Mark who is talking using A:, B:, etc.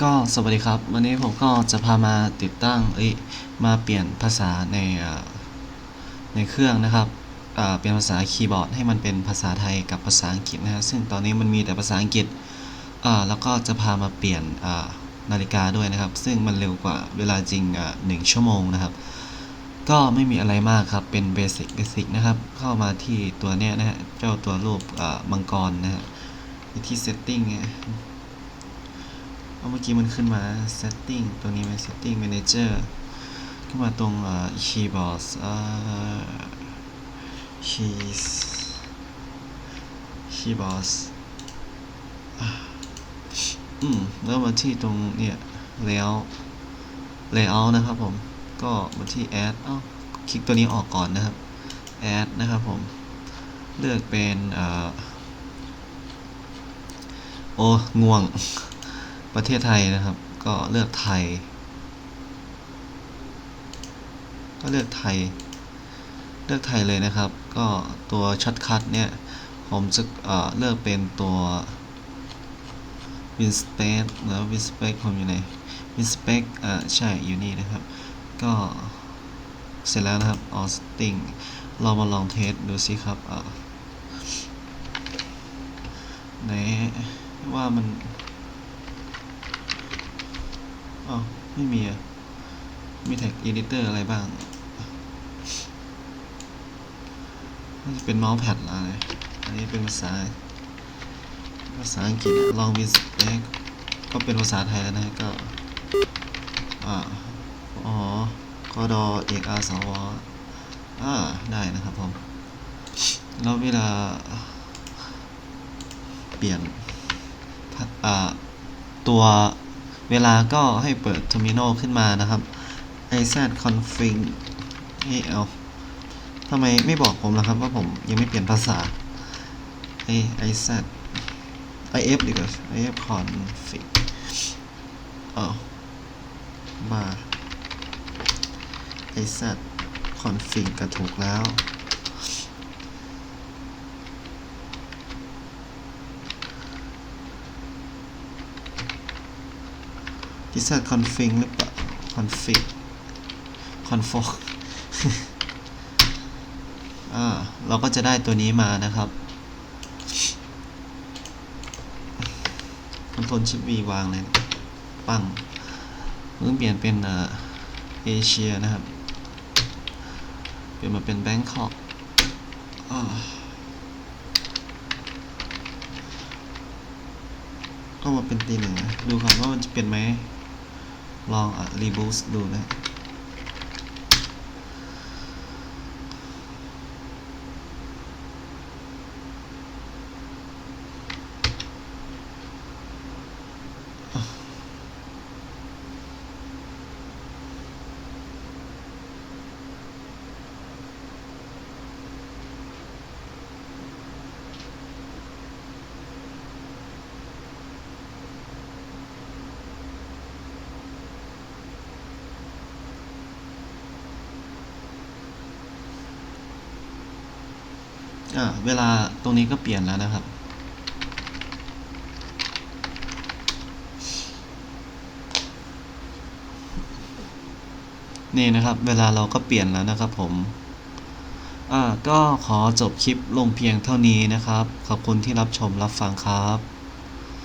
A: ก็สวัสดีครับ วันนี้ผมก็จะพามาติดตั้งเอ้ยมาเปลี่ยนภาษาในในเครื่องนะครับเปลี่ยนภาษาคีย์บอร์ดให้มันเป็นภาษาไทยกับภาษาอังกฤษนะฮะซึ่งตอนนี้มันมีแต่ภาษาอังกฤษแล้วก็จะพามาเปลี่ยนนาฬิกาด้วยนะครับ ซึ่งมันเร็วกว่าเวลาจริงหนึ่งชั่วโมงนะครับ ก็ไม่มีอะไรมากครับเป็นเบสิกเบสิกนะครับ เข้ามาที่ตัวเนี้ยนะฮะเจ้าตัวรูปมังกรนะฮะที่เนี่ยเอา เมื่อกี้มันขึ้นมา setting ตัวนี้เป็น setting manager ขึ้นมาตรงอ่า keyboard อ่า keys keyboard อืมแล้วมาที่ตรงเนี่ย layout layout นะครับผม ก็มาที่ add เอ้าคลิกตัวนี้ออกก่อนนะครับ add นะครับผม เลือกเป็นอ่าโอ้ ง่วง ประเทศไทยนะครับ ก็เลือกไทย ก็เลือกไทย เลือกไทยเลยนะครับ ก็ตัวช็อตคัทเนี่ย ผมจะเเลือกเป็นตัว win space แล้ว win space ผมอยู่ไหน win space อ่าใช่ อยู่นี่นะครับ ก็เสร็จแล้วนะครับ all setting เรามาลองเทสดูสิครับอ่าไหนว่ามัน อ๋อไม่มีอะมีแท็ก editor อะไรบ้างน่าจะเป็นเมาส์แพดอะไร อันนี้เป็นภาษา ภาษาอังกฤษลองวิสเปกก็เป็นภาษาไทยแล้วนะก็ อ่า อ๋อ กดอเอกอาสวอ่า ได้นะครับผม แล้วเวลา เปลี่ยน อ่า ตัว เวลาก็ให้เปิด terminal ขึ้นมานะครับ iz config ให้เอาทำไมไม่บอกผมล่ะครับว่าผมยังไม่เปลี่ยนภาษาไอ iz if ดีกว่า if config เออมา iz config ก็ถูกแล้ว iz config หรือเปล่า config config อ่าเราก็จะได้ตัวนี้มานะครับคอนโทรลชิป V วางเลย ปังเพิ่งเปลี่ยนเป็นเอเชียนะครับ เปลี่ยนมาเป็นแบงคอกก็มาเป็นตีหนึ่งดูก่อนว่ามันจะเป็นไหม ลองอะรีบูสดูนะ เวลาตรงนี้ก็เปลี่ยนแล้วนะครับ นี่นะครับ เวลาเราก็เปลี่ยนแล้วนะครับผมอ่าก็ขอจบคลิปลงเพียงเท่านี้นะครับ ขอบคุณที่รับชมรับฟังครับ